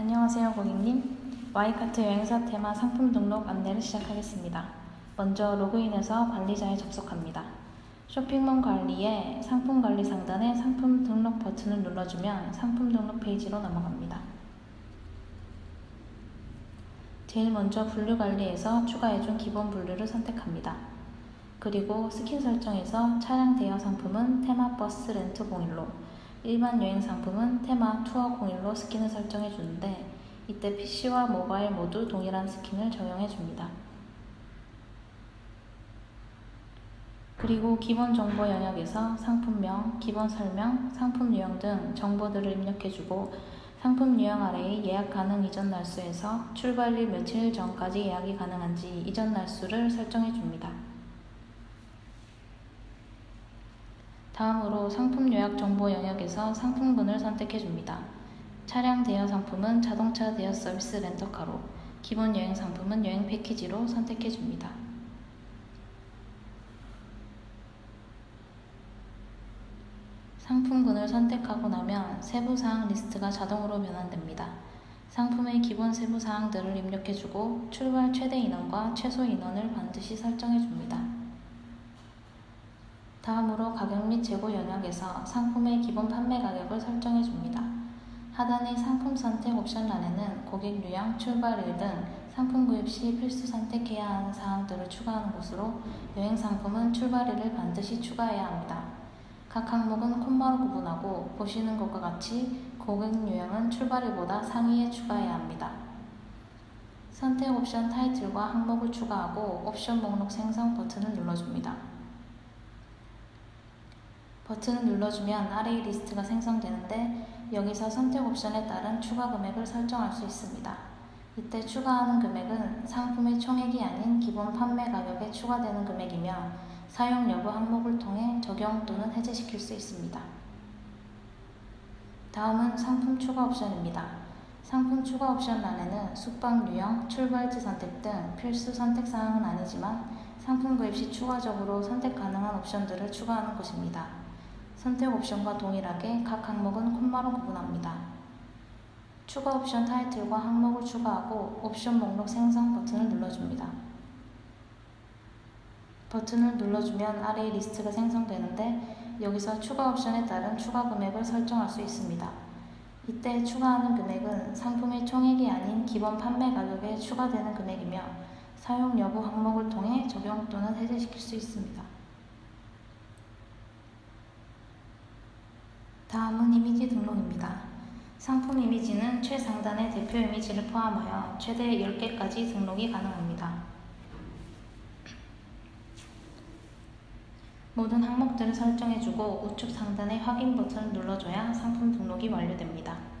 안녕하세요, 고객님. 와이카트 여행사 테마 상품 등록 안내를 시작하겠습니다. 먼저 로그인해서 관리자에 접속합니다. 쇼핑몰 관리에 상품 관리 상단에 상품 등록 버튼을 눌러주면 상품 등록 페이지로 넘어갑니다. 제일 먼저 분류 관리에서 추가해준 기본 분류를 선택합니다. 그리고 스킨 설정에서 차량 대여 상품은 테마 버스 렌트 01로 일반 여행 상품은 테마 투어 01로 스킨을 설정해 주는데 이때 PC와 모바일 모두 동일한 스킨을 적용해 줍니다. 그리고 기본 정보 영역에서 상품명, 기본 설명, 상품 유형 등 정보들을 입력해 주고 상품 유형 아래의 예약 가능 이전 날수에서 출발일 며칠 전까지 예약이 가능한지 이전 날수를 설정해 줍니다. 다음으로 상품 요약 정보 영역에서 상품군을 선택해 줍니다. 차량 대여 상품은 자동차 대여 서비스 렌터카로, 기본 여행 상품은 여행 패키지로 선택해 줍니다. 상품군을 선택하고 나면 세부사항 리스트가 자동으로 변환됩니다. 상품의 기본 세부사항들을 입력해주고 출발 최대 인원과 최소 인원을 반드시 설정해줍니다. 다음으로 가격 및 재고 영역에서 상품의 기본 판매 가격을 설정해 줍니다. 하단의 상품 선택 옵션란에는 고객 유형, 출발일 등 상품 구입 시 필수 선택해야 하는 사항들을 추가하는 곳으로 여행 상품은 출발일을 반드시 추가해야 합니다. 각 항목은 콤마로 구분하고 보시는 것과 같이 고객 유형은 출발일보다 상위에 추가해야 합니다. 선택 옵션 타이틀과 항목을 추가하고 옵션 목록 생성 버튼을 눌러줍니다. 버튼을 눌러주면 아래의 리스트가 생성되는데 여기서 선택 옵션에 따른 추가 금액을 설정할 수 있습니다. 이때 추가하는 금액은 상품의 총액이 아닌 기본 판매 가격에 추가되는 금액이며 사용 여부 항목을 통해 적용 또는 해제시킬 수 있습니다. 다음은 상품 추가 옵션입니다. 상품 추가 옵션 란에는 숙박 유형, 출발지 선택 등 필수 선택 사항은 아니지만 상품 구입 시 추가적으로 선택 가능한 옵션들을 추가하는 곳입니다. 선택 옵션과 동일하게 각 항목은 콤마로 구분합니다. 추가 옵션 타이틀과 항목을 추가하고 옵션 목록 생성 버튼을 눌러줍니다. 버튼을 눌러주면 아래의 리스트가 생성되는데 여기서 추가 옵션에 따른 추가 금액을 설정할 수 있습니다. 이때 추가하는 금액은 상품의 총액이 아닌 기본 판매 가격에 추가되는 금액이며 사용 여부 항목을 통해 적용 또는 해제시킬 수 있습니다. 다음은 이미지 등록입니다. 상품 이미지는 최상단의 대표 이미지를 포함하여 최대 10개까지 등록이 가능합니다. 모든 항목들을 설정해주고 우측 상단의 확인 버튼을 눌러줘야 상품 등록이 완료됩니다.